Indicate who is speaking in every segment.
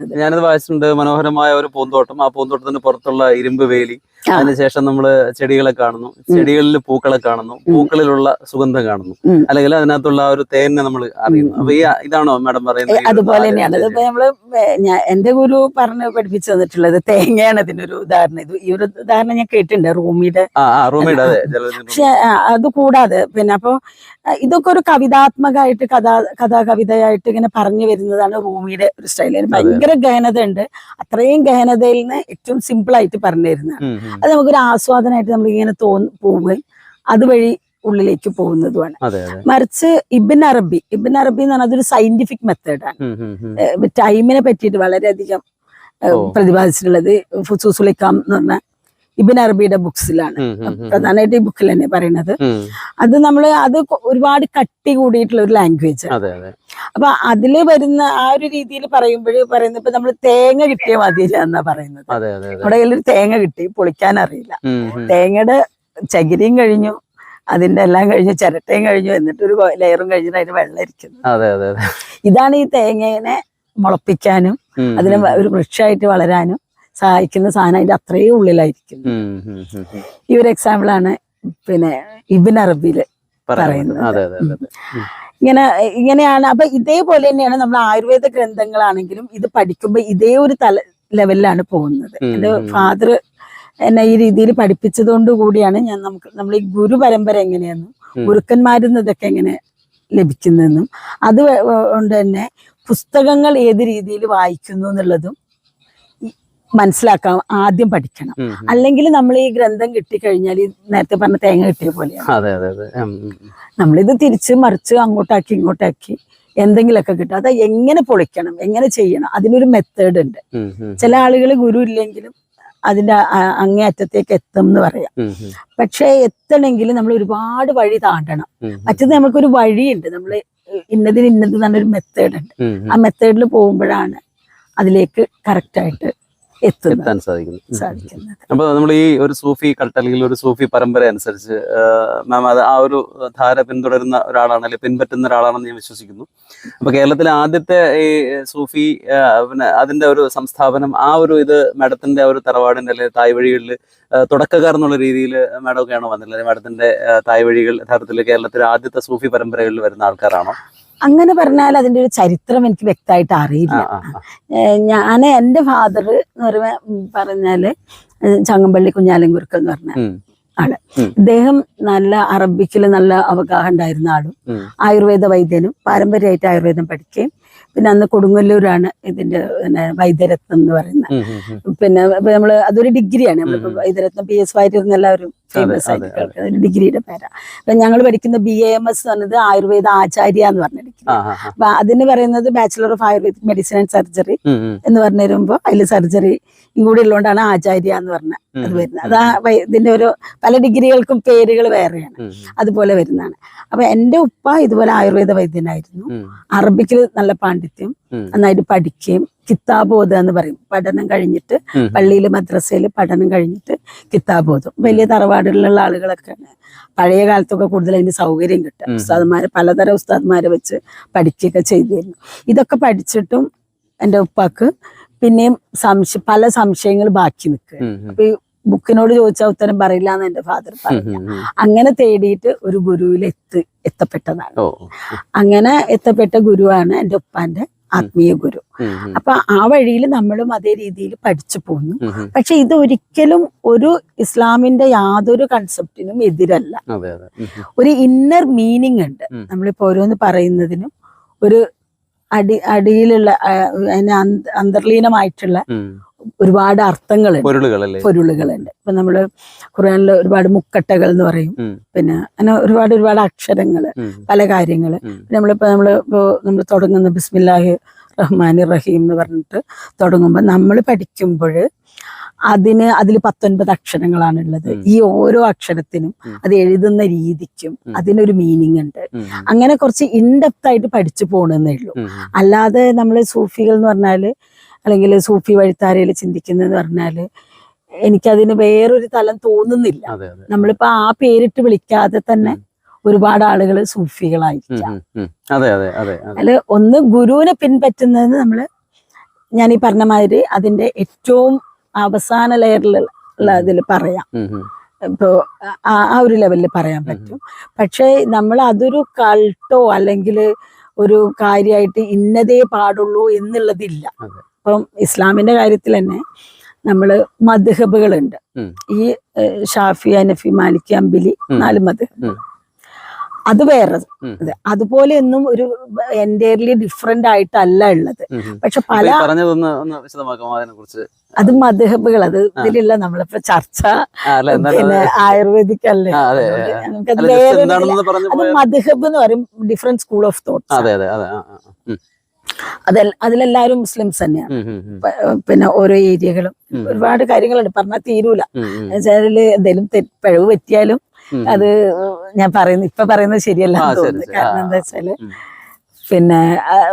Speaker 1: ഞാനത് വായിച്ചിട്ടുണ്ട് മനോഹരമായ ഒരു പൂന്തോട്ടം ആ പൂന്തോട്ടത്തിന് പുറത്തുള്ള ഇരുമ്പ് വേലി. അതിനുശേഷം നമ്മൾ ചെടികളെ കാണുന്നു. ചെടികളിൽ പൂക്കളെ കാണുന്നു. പൂക്കളിലുള്ള സുഗന്ധം കാണുന്നു. അല്ലെങ്കിൽ അതിനകത്തുള്ള ആ ഒരു തേനെ നമ്മൾ അറിയുന്നു. അപ്പൊ ഈ ഇതാണോ മാഡം പറയുന്നത്?
Speaker 2: അതുപോലെ തന്നെയാണ്. നമ്മൾ എന്റെ ഗുരു പറഞ്ഞു പഠിപ്പിച്ചു തന്നിട്ടുള്ളത് തേങ്ങയാണ് ഇതിനൊരു ഉദാഹരണം. ഇത് ഈ ഒരു ഉദാഹരണം ഞാൻ കേട്ടിട്ടുണ്ട്. റൂമിയുടെ പക്ഷെ അത് കൂടാതെ പിന്നെ അപ്പൊ ഇതൊക്കെ ഒരു കവിതാത്മകമായിട്ട് കഥാ കഥാ കവിതയായിട്ട് ഇങ്ങനെ പറഞ്ഞു വരുന്നതാണ് റൂമിയുടെ ഒരു സ്റ്റൈൽ ഭയങ്കര ഗഹനത ഉണ്ട് അത്രയും ഗഹനതയിൽ നിന്ന് ഏറ്റവും സിമ്പിൾ ആയിട്ട് പറഞ്ഞു തരുന്നതാണ്. അത് നമുക്കൊരു ആസ്വാദനമായിട്ട് നമ്മൾ ഇങ്ങനെ തോന്നി പോവുകയും അതുവഴി ഉള്ളിലേക്ക് പോകുന്നതുമാണ്. മറിച്ച് ഇബിൻ അറബി ഇബിൻ അറബി എന്ന് പറഞ്ഞാൽ അതൊരു സയന്റിഫിക് മെത്തേഡാണ്. ടൈമിനെ പറ്റിയിട്ട് വളരെയധികം പ്രതിപാദിച്ചിട്ടുള്ളത് ഫുസൂസുലിക്കാം എന്ന് പറഞ്ഞ ഇബിൻ അറബിയുടെ ബുക്സിലാണ്. പ്രധാനമായിട്ട് ഈ ബുക്കിൽ തന്നെ പറയുന്നത്. അത് നമ്മൾ അത് ഒരുപാട് കട്ടി കൂടിയിട്ടുള്ള ഒരു ലാംഗ്വേജ് അപ്പൊ അതിൽ വരുന്ന ആ ഒരു രീതിയിൽ പറയുമ്പോൾ പറയുന്നത് ഇപ്പൊ നമ്മൾ തേങ്ങ കിട്ടിയ മതിയില്ല എന്നാ പറയുന്നത്. നമ്മുടെ കയ്യിൽ ഒരു തേങ്ങ കിട്ടി പൊളിക്കാൻ അറിയില്ല. തേങ്ങയുടെ ചകിരിയും കഴിഞ്ഞു അതിന്റെ എല്ലാം കഴിഞ്ഞു ചിരട്ടയും കഴിഞ്ഞു എന്നിട്ട് ഒരു ലെയറും കഴിഞ്ഞിട്ട് അതിന് വെള്ളം ഇരിക്കുന്നു. ഇതാണ് ഈ തേങ്ങേനെ മുളപ്പിക്കാനും അതിനെ ഒരു വൃക്ഷമായിട്ട് വളരാനും സഹായിക്കുന്ന സാധനം അതിന്റെ അത്രയും
Speaker 1: ഉള്ളിലായിരിക്കും.
Speaker 2: ഈ ഒരു എക്സാമ്പിളാണ് പിന്നെ ഇബിൻ അറബിയിൽ
Speaker 1: പറയുന്നത്.
Speaker 2: ഇങ്ങനെ ഇങ്ങനെയാണ്. അപ്പൊ ഇതേപോലെ തന്നെയാണ് നമ്മൾ ആയുർവേദ ഗ്രന്ഥങ്ങളാണെങ്കിലും ഇത് പഠിക്കുമ്പോൾ ഇതേ ഒരു തല ലെവലിലാണ് പോകുന്നത്. എന്റെ ഫാദർ എന്നെ ഈ രീതിയിൽ പഠിപ്പിച്ചതുകൊണ്ട് കൂടിയാണ് ഞാൻ നമുക്ക് നമ്മൾ ഈ ഗുരു പരമ്പര എങ്ങനെയെന്നും. ഗുരുക്കന്മാരിൽ നിന്ന് ഇതൊക്കെ എങ്ങനെ ലഭിക്കുന്നതെന്നും അത് കൊണ്ട് തന്നെ പുസ്തകങ്ങൾ ഏത് രീതിയിൽ വായിക്കുന്നു എന്നുള്ളതും മനസ്സിലാക്കാൻ ആദ്യം പഠിക്കണം. അല്ലെങ്കിൽ നമ്മൾ ഈ ഗ്രന്ഥം കിട്ടിക്കഴിഞ്ഞാൽ നേരത്തെ പറഞ്ഞ തേങ്ങ കിട്ടിയ പോലെയാണ്. നമ്മളിത് തിരിച്ച് മറിച്ച് അങ്ങോട്ടാക്കി ഇങ്ങോട്ടാക്കി എന്തെങ്കിലുമൊക്കെ കിട്ടും അത് എങ്ങനെ പൊളിക്കണം എങ്ങനെ ചെയ്യണം അതിനൊരു മെത്തേഡ് ഉണ്ട്. ചില ആളുകൾ ഗുരു ഇല്ലെങ്കിലും അതിന്റെ അങ്ങേയറ്റത്തേക്ക് അങ്ങേ അറ്റത്തേക്ക് എത്തും എന്ന് പറയാം. പക്ഷേ എത്തണമെങ്കിൽ നമ്മൾ ഒരുപാട് വഴി താണ്ടണം. മറ്റത് നമുക്കൊരു വഴിയുണ്ട് നമ്മൾ ഇന്നതിന് ഇന്നത് എന്നൊരു മെത്തേഡ് ഉണ്ട്. ആ മെത്തേഡിൽ പോകുമ്പോഴാണ് അതിലേക്ക് കറക്റ്റായിട്ട്
Speaker 1: എത്താൻ.
Speaker 2: സാധിക്കുന്നത്.
Speaker 1: അപ്പൊ നമ്മൾ ഈ ഒരു സൂഫി കൾട്ട് അല്ലെങ്കിൽ ഒരു സൂഫി പരമ്പര അനുസരിച്ച് മാം അത് ആ ഒരു ധാര പിന്തുടരുന്ന ഒരാളാണ് അല്ലെങ്കിൽ പിൻപറ്റുന്ന ഒരാളാണെന്ന് ഞാൻ വിശ്വസിക്കുന്നു. അപ്പൊ കേരളത്തിലെ ആദ്യത്തെ ഈ സൂഫി പിന്നെ അതിന്റെ ഒരു സംസ്ഥാപനം ആ ഒരു ഇത് മാഡത്തിന്റെ ഒരു തറവാടിന്റെ അല്ലെങ്കിൽ തായ് വഴികളിൽ തുടക്കക്കാർ എന്നുള്ള രീതിയിൽ മാഡം ഒക്കെയാണോ വന്നില്ല അല്ലെങ്കിൽ മാഡത്തിന്റെ തായ് വഴികൾ യഥാർത്ഥത്തിൽ കേരളത്തിലെ ആദ്യത്തെ സൂഫി പരമ്പരകളിൽ വരുന്ന ആൾക്കാരാണോ?
Speaker 2: അങ്ങനെ പറഞ്ഞാൽ അതിന്റെ ഒരു ചരിത്രം എനിക്ക് വ്യക്തമായിട്ട് അറിയില്ല. ഞാൻ എന്റെ ഫാദർ എന്ന് പറയുമ്പോ പറഞ്ഞാൽ ചങ്ങമ്പള്ളി ചങ്ങമ്പള്ളി കുഞ്ഞാലൻകുരുക്കൾ എന്ന് പറഞ്ഞ
Speaker 1: ആണ്.
Speaker 2: ഇദ്ദേഹം നല്ല അറബിക്കിൽ നല്ല അവഗാഹം ഉണ്ടായിരുന്ന ആളും ആയുർവേദ വൈദ്യനും പാരമ്പര്യമായിട്ട് ആയുർവേദം പഠിക്കുകയും പിന്നെ അന്ന് കൊടുങ്ങല്ലൂരാണ് ഇതിന്റെ പിന്നെ വൈദ്യരത്നം എന്ന് പറയുന്നത്. പിന്നെ നമ്മൾ അതൊരു ഡിഗ്രിയാണ് നമ്മളിപ്പോ. വൈദ്യരത്നം പി എസ് വായിട്ടിരുന്ന എല്ലാവരും ഫേമസ് ആയിട്ട് ഡിഗ്രിയുടെ പേരാ. അപ്പൊ ഞങ്ങൾ പഠിക്കുന്ന ബി എ എം എസ് പറഞ്ഞത് ആയുർവേദ ആചാര്യ എന്ന് പറഞ്ഞ ഡിഗ്രി. അപ്പൊ അതിന് പറയുന്നത് bachelor of Ayurvedic medicine and surgery. എന്ന് പറഞ്ഞു വരുമ്പോൾ അതിൽ സർജറി കൂടി ഉള്ളതുകൊണ്ടാണ് ആചാര്യ എന്ന് പറഞ്ഞ അത്. വരുന്നത്. അതാ ഇതിന്റെ ഒരു പല ഡിഗ്രികൾക്കും പേരുകൾ വേറെയാണ്. അതുപോലെ വരുന്നതാണ്. അപ്പൊ എന്റെ ഉപ്പ ഇതുപോലെ ആയുർവേദ വൈദ്യനായിരുന്നു. അറബിക്കിൽ നല്ല പാണ്ഡിത്യം. നന്നായിട്ട് പഠിക്കുകയും കിതാബോധ എന്ന് പറയും. പഠനം കഴിഞ്ഞിട്ട്. പള്ളിയിൽ മദ്രസയിൽ പഠനം കഴിഞ്ഞിട്ട് കിതാബോധം വലിയ തറവാടുകളിലുള്ള ആളുകളൊക്കെയാണ് പഴയ കാലത്തൊക്കെ കൂടുതൽ അതിന് സൗകര്യം കിട്ടുക ഉസ്താദ്മാരെ പലതരം ഉസ്താദ്മാരെ വെച്ച് പഠിക്കുകയൊക്കെ ചെയ്തിരുന്നു. ഇതൊക്കെ പഠിച്ചിട്ടും എന്റെ ഉപ്പാക്ക് പിന്നെയും സംശയ പല സംശയങ്ങൾ ബാക്കി നിൽക്കുക. അപ്പൊ ഈ ബുക്കിനോട് ചോദിച്ചാൽ ഉത്തരം പറയില്ല എന്ന് എന്റെ ഫാദർ പറഞ്ഞു. അങ്ങനെ തേടിയിട്ട് ഒരു ഗുരുവിൽ എത്തി എത്തപ്പെട്ടതാണ് അങ്ങനെ എത്തപ്പെട്ട ഗുരുവാണ് എന്റെ ഉപ്പാന്റെ ആത്മീയ ഗുരു. അപ്പൊ ആ വഴിയിൽ നമ്മളും അതേ രീതിയിൽ പഠിച്ചു
Speaker 1: പോന്നു.
Speaker 2: പക്ഷെ ഇത് ഒരിക്കലും ഒരു ഇസ്ലാമിന്റെ യാതൊരു കൺസെപ്റ്റിനും എതിരല്ല. ഒരു ഇന്നർ മീനിങ് ഉണ്ട്. നമ്മളിപ്പോ ഓരോന്ന് പറയുന്നതിനും ഒരു അടി അടിയിലുള്ള അതിന് അന്തർലീനമായിട്ടുള്ള. ഒരുപാട് അർത്ഥങ്ങളുണ്ട് പൊരുളുകളുണ്ട്. ഇപ്പൊ നമ്മൾ ഖുർആനിൽ ഒരുപാട് മുക്കട്ടകൾ എന്ന് പറയും. പിന്നെ അങ്ങനെ ഒരുപാട് ഒരുപാട്
Speaker 1: അക്ഷരങ്ങൾ
Speaker 2: പല
Speaker 1: കാര്യങ്ങൾ.
Speaker 2: നമ്മളിപ്പോ നമ്മൾ ഇപ്പോ നമ്മൾ തുടങ്ങുന്ന ബിസ്മില്ലാഹി റഹ്മാൻ റഹീം എന്ന് പറഞ്ഞിട്ട് തുടങ്ങുമ്പോൾ നമ്മൾ പഠിക്കുമ്പോൾ അതിന് അതിൽ പത്തൊൻപത് അക്ഷരങ്ങളാണ് ഉള്ളത്. ഈ ഓരോ അക്ഷരത്തിനും അത് എഴുതുന്ന രീതിക്കും അതിനൊരു മീനിങ് ഉണ്ട്. അങ്ങനെ കുറച്ച് ഇൻഡെപ്ത് ആയിട്ട് പഠിച്ചു പോകണമെന്നേ ഉള്ളൂ. അല്ലാതെ നമ്മൾ സൂഫികൾ എന്ന് പറഞ്ഞാൽ അല്ലെങ്കിൽ സൂഫി വഴിത്താരയിൽ ചിന്തിക്കുന്നതെന്ന് പറഞ്ഞാൽ എനിക്കതിന് വേറൊരു തലം തോന്നുന്നില്ല. നമ്മളിപ്പോ ആ പേരിട്ട് വിളിക്കാതെ തന്നെ ഒരുപാട് ആളുകൾ സൂഫികളായിരിക്കാം.
Speaker 1: അതെ
Speaker 2: ഒന്ന് ഗുരുവിനെ പിൻപറ്റുന്നതെന്ന് നമ്മൾ ഞാൻ ഈ പറഞ്ഞ മാതിരി അതിന്റെ ഏറ്റവും അവസാന ലെയറിലുള്ള അതിൽ പറയാം. ഇപ്പോ ആ ഒരു ലെവലിൽ പറയാൻ പറ്റും. പക്ഷേ നമ്മൾ അതൊരു കൾട്ടോ അല്ലെങ്കിൽ ഒരു കാര്യമായിട്ട് ഇന്നതേ പാടുള്ളൂ എന്നുള്ളതില്ല. ഇപ്പം ഇസ്ലാമിന്റെ കാര്യത്തിൽ തന്നെ നമ്മൾ മദ്ഹബുകളുണ്ട്. ഈ ഷാഫി അനഫി മാലിക് അമ്പിലി നാല്
Speaker 1: മധുഹബ്
Speaker 2: അത് വേറെ അതുപോലെ ഒന്നും ഒരു എന്റയർലി ഡിഫറെന്റ് ആയിട്ടല്ല ഉള്ളത്. പക്ഷെ പല അത് മദ്ഹബുകൾ. അത് ഇതിലുള്ള നമ്മളിപ്പോ ചർച്ച പിന്നെ ആയുർവേദിക് അല്ലേ
Speaker 1: അതെ,
Speaker 2: മദ്ഹബ് എന്ന് പറയും ഡിഫറെന്റ് സ്കൂൾ ഓഫ് തോട്ട്സ്
Speaker 1: അതെ അതെ അതെ ആ, ആ, ആ. ഉം,
Speaker 2: അതിൽ അതിലെല്ലാവരും മുസ്ലിംസ് തന്നെയാണ് പിന്നെ ഓരോ ഏരിയകളും. ഒരുപാട് കാര്യങ്ങളുണ്ട്. പറഞ്ഞാൽ തീരൂല. എന്നുവെച്ചാൽ എന്തെങ്കിലും പിഴവ് പറ്റിയാലും അത് ഞാൻ പറയുന്നു ഇപ്പൊ പറയുന്നത് ശരിയല്ല തോന്നുന്നു. കാരണം എന്താ
Speaker 1: വെച്ചാൽ.
Speaker 2: പിന്നെ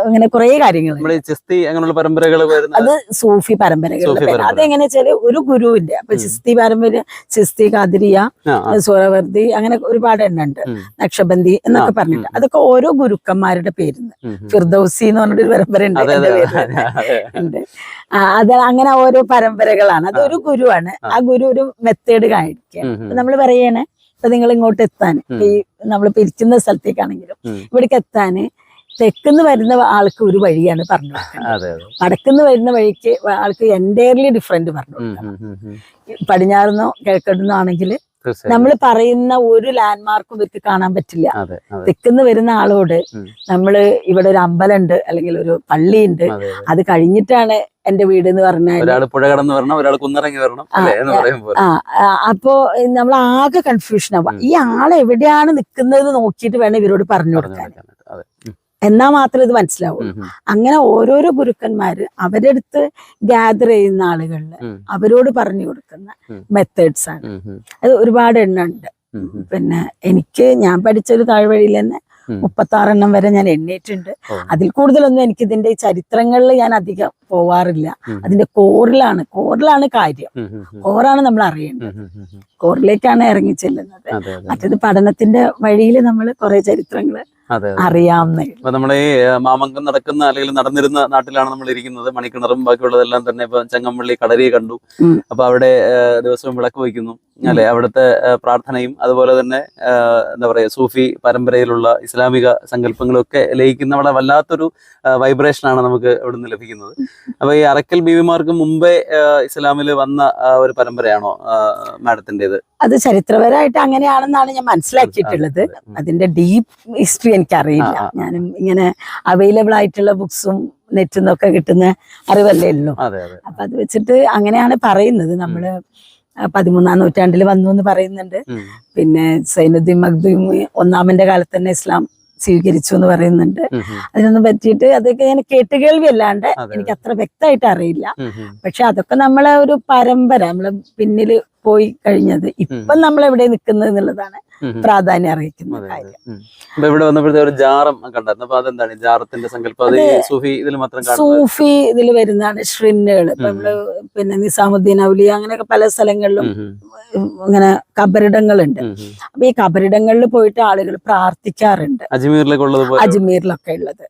Speaker 2: അങ്ങനെ കുറെ കാര്യങ്ങൾ
Speaker 1: ചിസ്തി അങ്ങനെയുള്ള പരമ്പരകൾ
Speaker 2: അത് സൂഫി
Speaker 1: പരമ്പരകൾ
Speaker 2: പേര്. അതെങ്ങനെ വെച്ചാൽ ഒരു ഗുരുവിന്റെ അപ്പൊ. ചിസ്തി പാരമ്പര്യ ചിസ്തി കാതിരിയ. സൂറവർദ്ധി അങ്ങനെ ഒരുപാട്
Speaker 1: എണ്ണുണ്ട്
Speaker 2: നക്ഷബന്തി എന്നൊക്കെ പറഞ്ഞിട്ട്. അതൊക്കെ ഓരോ ഗുരുക്കന്മാരുടെ പേരുന്ന്.
Speaker 1: ഉം.
Speaker 2: ഫിർദൌസി എന്ന് പറഞ്ഞൊരു പരമ്പര ഉണ്ട്
Speaker 1: അതെ
Speaker 2: എന്റെ അങ്ങനെ ഓരോ പരമ്പരകളാണ്. അത് ഒരു ഗുരുവാണ്.
Speaker 1: ആ.
Speaker 2: ഗുരു ഒരു മെത്തേഡ്
Speaker 1: കാണിക്കുക.
Speaker 2: നമ്മൾ പറയണേ ഇപ്പൊ നിങ്ങൾ ഇങ്ങോട്ട് എത്താൻ ഈ നമ്മൾ ഇരിക്കുന്ന സ്ഥലത്തേക്കാണെങ്കിലും. ഇവിടേക്ക് എത്താന് തെക്കുന്ന് വരുന്ന ആൾക്ക് ഒരു വഴിയാണ് പറഞ്ഞു വടക്കുന്ന് വരുന്ന വഴിക്ക് ആൾക്ക് എന്റയർലി ഡിഫറെന്റ് പറഞ്ഞു. പടിഞ്ഞാറുന്നോ കിഴക്കടുന്നോ ആണെങ്കിൽ നമ്മൾ പറയുന്ന ഒരു ലാൻഡ് മാർക്കും ഇവർക്ക് കാണാൻ പറ്റില്ല. തെക്കുന്ന് വരുന്ന ആളോട്
Speaker 1: നമ്മൾ
Speaker 2: നമ്മൾ ഇവിടെ ഒരു അമ്പലമുണ്ട് അല്ലെങ്കിൽ ഒരു പള്ളിയുണ്ട്.
Speaker 1: അതെ
Speaker 2: കഴിഞ്ഞിട്ടാണ് എന്റെ വീട് എന്ന് പറഞ്ഞാൽ
Speaker 1: ഒരാൾ പുഴ കടന്ന് വരണം ഒരാൾ കുന്നിറങ്ങി വരണം
Speaker 2: അപ്പോ നമ്മൾ ആകെ കൺഫ്യൂഷൻ ആവാം ഈ ആൾ എവിടെയാണ് നിൽക്കുന്നത് നോക്കിയിട്ട് വേണം ഇവരോട് പറഞ്ഞു കൊടുക്കാൻ. എന്നാ മാത്രം ഇത്
Speaker 1: ഉം,
Speaker 2: അങ്ങനെ ഓരോരോ ഗുരുക്കന്മാര് അവരെടുത്ത് അടുത്ത് ഗ്യാദർ ചെയ്യുന്ന
Speaker 1: ആളുകളിൽ
Speaker 2: അവരോട് പറഞ്ഞു കൊടുക്കുന്ന മെത്തേഡ്സ് ആണ്. അത് ഒരുപാട് എണ്ണം ഉണ്ട്. പിന്നെ എനിക്ക് ഞാൻ പഠിച്ച ഒരു താഴ്വഴിയിൽ തന്നെ. മുപ്പത്താറെണ്ണം വരെ ഞാൻ എണ്ണിയിട്ടുണ്ട്. അതിൽ കൂടുതലൊന്നും എനിക്ക് ഇതിന്റെ ചരിത്രങ്ങളിൽ ഞാൻ അധികം പോവാറില്ല. അതിന്റെ കോറിലാണ്. കോറിലാണ് കാര്യം. കോറാണ് നമ്മൾ അറിയേണ്ടത്. കോറിലേക്കാണ് ഇറങ്ങി ചെല്ലുന്നത്. മറ്റത് പഠനത്തിന്റെ വഴിയിൽ നമ്മൾ കുറെ ചരിത്രങ്ങൾ
Speaker 1: അതെ
Speaker 2: അറിയാവുന്നേ.
Speaker 1: നമ്മുടെ ഈ മാമംഗം മാമങ്കം നടക്കുന്ന അല്ലെങ്കിൽ നടന്നിരുന്ന നാട്ടിലാണ് നമ്മൾ ഇരിക്കുന്നത്. മണിക്കിണറും ബാക്കിയുള്ളതെല്ലാം തന്നെ ഇപ്പൊ ചങ്ങമ്പള്ളി കടരി കണ്ടു. അപ്പൊ അവിടെ ദിവസവും വിളക്ക് വയ്ക്കുന്നു. അല്ലെ? അവിടുത്തെ പ്രാർത്ഥനയും അതുപോലെ തന്നെ എന്താ പറയാ സൂഫി പരമ്പരയിലുള്ള ഇസ്ലാമിക സങ്കല്പങ്ങളും ഒക്കെ ലയിക്കുന്ന അവിടെ വല്ലാത്തൊരു വൈബ്രേഷൻ ആണ് നമുക്ക് ഇവിടുന്ന് ലഭിക്കുന്നത്. അപ്പൊ ഈ അറക്കൽ ബീവിമാർക്ക് മുമ്പേ ഇസ്ലാമിൽ വന്ന ഒരു പരമ്പരയാണോ മാഡത്തിന്റെത്?
Speaker 2: അത് ചരിത്രപരമായിട്ട് അങ്ങനെയാണെന്നാണ് ഞാൻ മനസ്സിലാക്കിയിട്ടുള്ളത്. അതിന്റെ ഡീപ്പ് ഹിസ്റ്ററി എനിക്കറിയില്ല. ഞാനും ഇങ്ങനെ അവൈലബിൾ ആയിട്ടുള്ള ബുക്സും നെറ്റിൽ നിന്നൊക്കെ കിട്ടുന്ന അറിവല്ലേ ഉള്ളൂ. അപ്പൊ അത് വെച്ചിട്ട് അങ്ങനെയാണ് പറയുന്നത്. നമ്മൾ പതിമൂന്നാം നൂറ്റാണ്ടിൽ വന്നു എന്ന് പറയുന്നുണ്ട്. പിന്നെ സൈനുദ്ദീൻ മഖ്ദൂം ഒന്നാമന്റെ കാലത്ത് തന്നെ ഇസ്ലാം സ്വീകരിച്ചു എന്ന് പറയുന്നുണ്ട്. അതിനൊന്നും പറ്റിയിട്ട് അതൊക്കെ ഞാൻ കേട്ടുകേൾവി അല്ലാണ്ട്. എനിക്ക് അത്ര വ്യക്തമായിട്ട് അറിയില്ല. പക്ഷെ അതൊക്കെ നമ്മളെ ഒരു പരമ്പര. നമ്മളെ പിന്നിൽ പോയി കഴിഞ്ഞത്. ഇപ്പം നമ്മൾ എവിടെ നിൽക്കുന്നത് എന്നുള്ളതാണ്. പ്രാധാന്യം
Speaker 1: അറിയിക്കുന്നത്.
Speaker 2: കാര്യം.
Speaker 1: ഇവിടെ വന്നപ്പോഴത്തെ ഒരു ജാറം കണ്ടായിരുന്നു. അപ്പൊ അതെന്താണ്? ജാറത്തിന്റെ സങ്കല്പം? സൂഫി ഇതിൽ മാത്രം
Speaker 2: സൂഫി ഇതിൽ വരുന്നതാണ് ഷ്രിന്നുകൾ നമ്മൾ പിന്നെ നിസാമുദ്ദീൻ ഔലിയ അങ്ങനെയൊക്കെ പല സ്ഥലങ്ങളിലും. ഇങ്ങനെ കബറിടങ്ങളുണ്ട്. അപ്പൊ ഈ കബറിടങ്ങളിൽ പോയിട്ട് ആളുകൾ പ്രാർത്ഥിക്കാറുണ്ട്.
Speaker 1: അജ്മീറിലേക്ക് ഉള്ളത് പോലെ?
Speaker 2: അജ്മീറിലൊക്കെ ഉള്ളത്.